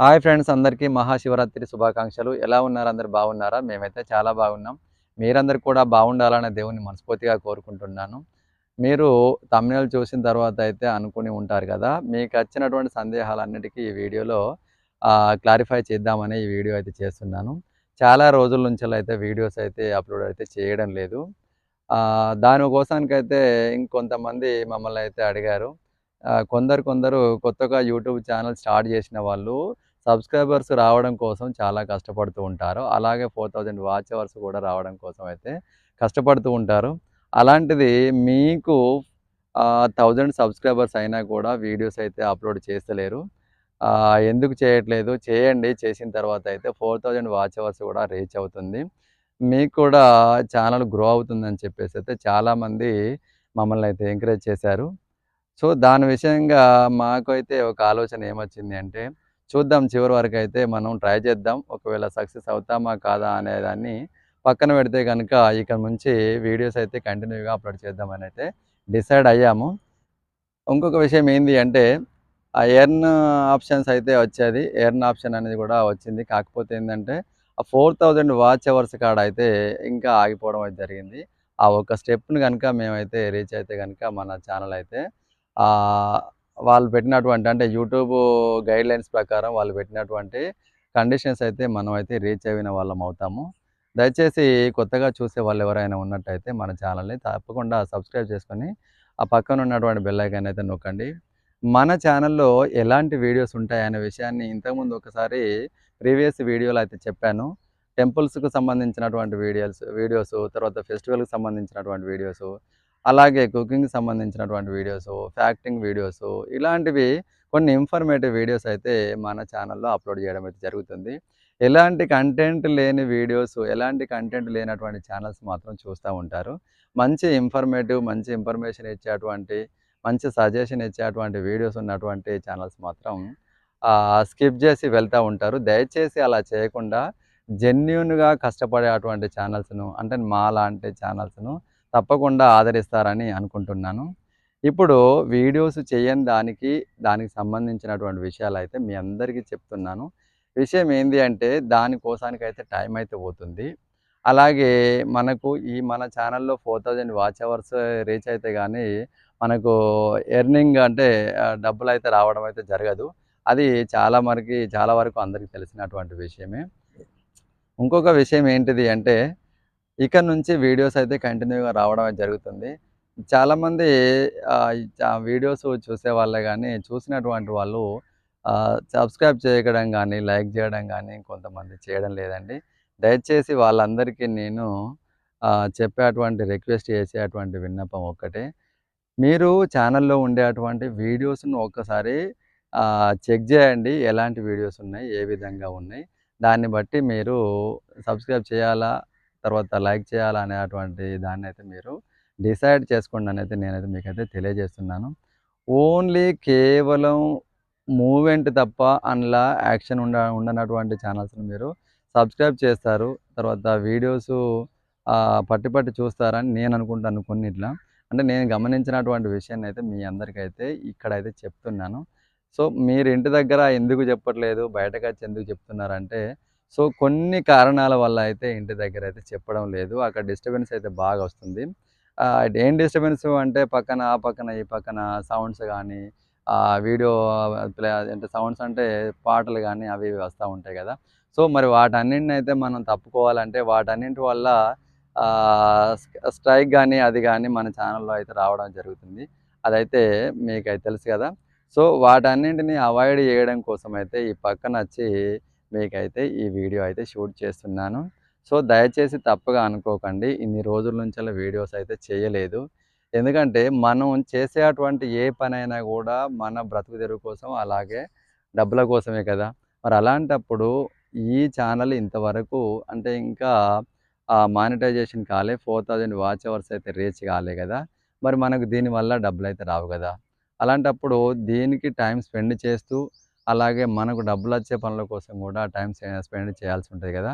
Hi friends అందరికీ మహాశివరాత్రి శుభాకాంక్షలు. ఎలా ఉన్నారు? అందరు బాగున్నారా? మేమైతే చాలా బాగున్నాం. మీరందరూ కూడా బాగుండాలనే దేవుని మనస్ఫూర్తిగా కోరుకుంటున్నాను. మీరు తమిళ చూసిన తర్వాత అయితే అనుకుని ఉంటారు కదా మీకు వచ్చినటువంటి సందేహాలన్నిటికీ ఈ వీడియోలో క్లారిఫై చేద్దామని ఈ వీడియో అయితే చేస్తున్నాను. చాలా రోజుల నుంచి అయితే వీడియోస్ అయితే అప్లోడ్ అయితే చేయడం లేదు. దానికోసానికైతే ఇంకొంతమంది మమ్మల్ని అయితే అడిగారు. కొందరు కొందరు కొత్తగా యూట్యూబ్ ఛానల్ స్టార్ట్ చేసిన వాళ్ళు సబ్స్క్రైబర్స్ రావడం కోసం చాలా కష్టపడుతూ ఉంటారు. అలాగే ఫోర్ థౌజండ్ వాచ్ అవర్స్ కూడా రావడం కోసం అయితే కష్టపడుతూ ఉంటారు. అలాంటిది మీకు థౌజండ్ సబ్స్క్రైబర్స్ అయినా కూడా వీడియోస్ అయితే అప్లోడ్ చేస్తలేరు. ఎందుకు చేయట్లేదు? చేయండి. చేసిన తర్వాత అయితే ఫోర్ థౌజండ్ వాచ్ అవర్స్ కూడా రీచ్ అవుతుంది. మీకు కూడా ఛానల్ గ్రో అవుతుందని చెప్పేసి అయితే చాలామంది మమ్మల్ని అయితే ఎంకరేజ్ చేశారు. సో దాని విషయంగా మాకు అయితే ఒక ఆలోచన ఏమొచ్చింది అంటే చూద్దాం చివరి వరకు అయితే మనం ట్రై చేద్దాం. ఒకవేళ సక్సెస్ అవుతామా కాదా అనేదాన్ని పక్కన పెడితే కనుక ఇక నుంచి వీడియోస్ అయితే కంటిన్యూగా అప్లోడ్ చేద్దామని అయితే డిసైడ్ అయ్యాము. ఇంకొక విషయం ఏంటి అంటే ఆ ఎర్న్ ఆప్షన్స్ అయితే వచ్చేది. ఎర్న్ ఆప్షన్ అనేది కూడా వచ్చింది. కాకపోతే ఏంటంటే ఆ ఫోర్ థౌజండ్ వాచ్ అవర్స్ కాడ అయితే ఇంకా ఆగిపోవడం అయితే జరిగింది. ఆ ఒక స్టెప్ని కనుక మేమైతే రీచ్ అయితే కనుక మన ఛానల్ అయితే వాళ్ళు పెట్టినటువంటి అంటే యూట్యూబ్ గైడ్ లైన్స్ ప్రకారం వాళ్ళు పెట్టినటువంటి కండిషన్స్ అయితే మనం అయితే రీచ్ అయిన వాళ్ళం అవుతాము. దయచేసి కొత్తగా చూసే వాళ్ళు ఎవరైనా ఉన్నట్టయితే మన ఛానల్ని తప్పకుండా సబ్స్క్రైబ్ చేసుకొని ఆ పక్కన ఉన్నటువంటి బెల్ అయితే నొక్కండి. మన ఛానల్లో ఎలాంటి వీడియోస్ ఉంటాయనే విషయాన్ని ఇంతకుముందు ఒకసారి ప్రీవియస్ వీడియోలో అయితే చెప్పాను. టెంపుల్స్కు సంబంధించినటువంటి వీడియోస్ వీడియోస్ తర్వాత ఫెస్టివల్కి సంబంధించినటువంటి వీడియోస్ అలాగే కుకింగ్కి సంబంధించినటువంటి వీడియోస్ ఫ్యాక్టింగ్ వీడియోస్ ఇలాంటివి కొన్ని ఇన్ఫర్మేటివ్ వీడియోస్ అయితే మన ఛానల్లో అప్లోడ్ చేయడం అయితే జరుగుతుంది. ఎలాంటి కంటెంట్ లేని వీడియోస్ ఎలాంటి కంటెంట్ లేనటువంటి ఛానల్స్ మాత్రం చూస్తూ ఉంటారు. మంచి ఇన్ఫర్మేటివ్ మంచి ఇన్ఫర్మేషన్ ఇచ్చేటువంటి మంచి సజెషన్ ఇచ్చేటువంటి వీడియోస్ ఉన్నటువంటి ఛానల్స్ మాత్రం స్కిప్ చేసి వెళ్తూ ఉంటారు. దయచేసి అలా చేయకుండా జెన్యున్గా కష్టపడే అటువంటి ఛానల్స్ను అంటే మా లాంటి ఛానల్స్ను తప్పకుండా ఆదరిస్తారని అనుకుంటున్నాను. ఇప్పుడు వీడియోస్ చేయని దానికి దానికి సంబంధించినటువంటి విషయాలు అయితే మీ అందరికీ చెప్తున్నాను. విషయం ఏంటి అంటే దానికోసానికైతే టైం అయితే పోతుంది. అలాగే మనకు ఈ మన ఛానల్లో four thousand watch hours reach అయితే కానీ మనకు ఎర్నింగ్ అంటే డబ్బులు అయితే రావడం అయితే జరగదు. అది చాలా మనకి చాలా వరకు అందరికీ తెలిసినటువంటి విషయమే. ఇంకొక విషయం ఏంటిది అంటే ఇక నుంచి వీడియోస్ అయితే కంటిన్యూగా రావడం జరుగుతుంది. చాలామంది వీడియోస్ చూసే వాళ్ళే కానీ చూసినటువంటి వాళ్ళు సబ్స్క్రైబ్ చేయడం కానీ లైక్ చేయడం కానీ కొంతమంది చేయడం లేదండి. దయచేసి వాళ్ళందరికీ నేను చెప్పేటువంటి రిక్వెస్ట్ చేసేటువంటి విన్నపం ఒక్కటే. మీరు ఛానల్లో ఉండేటువంటి వీడియోస్ను ఒక్కసారి చెక్ చేయండి. ఎలాంటి వీడియోస్ ఉన్నాయి? ఏ విధంగా ఉన్నాయి? దాన్ని బట్టి మీరు సబ్స్క్రైబ్ చేయాలా? తర్వాత లైక్ చేయాలనేటువంటి దాన్ని అయితే మీరు డిసైడ్ చేసుకోండి అని అయితే నేనైతే మీకైతే తెలియజేస్తున్నాను. ఓన్లీ కేవలం మూమెంట్ తప్ప అందులో యాక్షన్ ఉండ ఉండనటువంటి ఛానల్స్ని మీరు సబ్స్క్రైబ్ చేస్తారు. తర్వాత వీడియోస్ పట్టి పట్టి చూస్తారని నేను అనుకుంటాను కొన్నిట్లా. అంటే నేను గమనించినటువంటి విషయాన్ని అయితే మీ అందరికైతే ఇక్కడైతే చెప్తున్నాను. సో మీరు ఇంటి దగ్గర ఎందుకు చెప్పట్లేదు? బయటకు వచ్చి ఎందుకు చెప్తున్నారంటే సో కొన్ని కారణాల వల్ల అయితే ఇంటి దగ్గర అయితే చెప్పడం లేదు. అక్కడ డిస్టర్బెన్స్ అయితే బాగా వస్తుంది. ఏం డిస్టర్బెన్స్ అంటే పక్కన ఆ పక్కన ఈ పక్కన సౌండ్స్ కానీ వీడియో ప్లే అంటే సౌండ్స్ అంటే పాటలు కానీ అవి ఇవి వస్తూ ఉంటాయి కదా. సో మరి వాటన్నింటిని అయితే మనం తప్పుకోవాలంటే వాటన్నింటి వల్ల స్ట్రైక్ కానీ అది కానీ మన ఛానల్లో అయితే రావడం జరుగుతుంది. అదైతే మీకు అయితే తెలుసు కదా. సో వాటన్నింటిని అవాయిడ్ చేయడం కోసం అయితే ఈ పక్కన వచ్చి మీకైతే ఈ వీడియో అయితే షూట్ చేస్తున్నాను. సో దయచేసి తప్పుగా అనుకోకండి. ఇన్ని రోజుల నుంచి అలా వీడియోస్ అయితే చేయలేదు. ఎందుకంటే మనం చేసేటువంటి ఏ పనైనా కూడా మన బ్రతుకు తెరువు కోసం అలాగే డబ్బుల కోసమే కదా. మరి అలాంటప్పుడు ఈ ఛానల్ ఇంతవరకు అంటే ఇంకా మానిటైజేషన్ కాలే. ఫోర్ థౌజండ్ వాచ్ అవర్స్ అయితే రీచ్ కాలే కదా. మరి మనకు దీనివల్ల డబ్బులు అయితే రావు కదా. అలాంటప్పుడు దీనికి టైం స్పెండ్ చేస్తూ అలాగే మనకు డబ్బులు వచ్చే పనుల కోసం కూడా టైం స్పెండ్ చేయాల్సి ఉంటుంది కదా.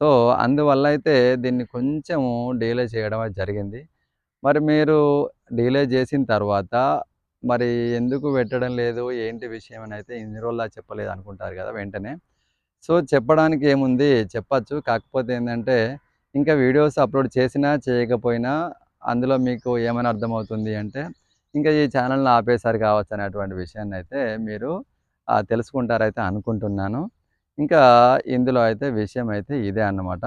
సో అందువల్ల అయితే దీన్ని కొంచెం డీలే చేయడం జరిగింది. మరి మీరు డీలే చేసిన తర్వాత మరి ఎందుకు పెట్టడం లేదు? ఏంటి విషయం అని అయితే ఇన్ని రోజులా చెప్పలేదు అనుకుంటారు కదా వెంటనే. సో చెప్పడానికి ఏముంది? చెప్పచ్చు. కాకపోతే ఏంటంటే ఇంకా వీడియోస్ అప్లోడ్ చేసినా చేయకపోయినా అందులో మీకు ఏమైనా అర్థమవుతుంది అంటే ఇంకా ఈ ఛానల్ని ఆపేసారు కావచ్చు అనేటువంటి విషయాన్ని అయితే మీరు తెలుసుకుంటారైతే అనుకుంటున్నాను. ఇంకా ఇందులో అయితే విషయం అయితే ఇదే అన్నమాట.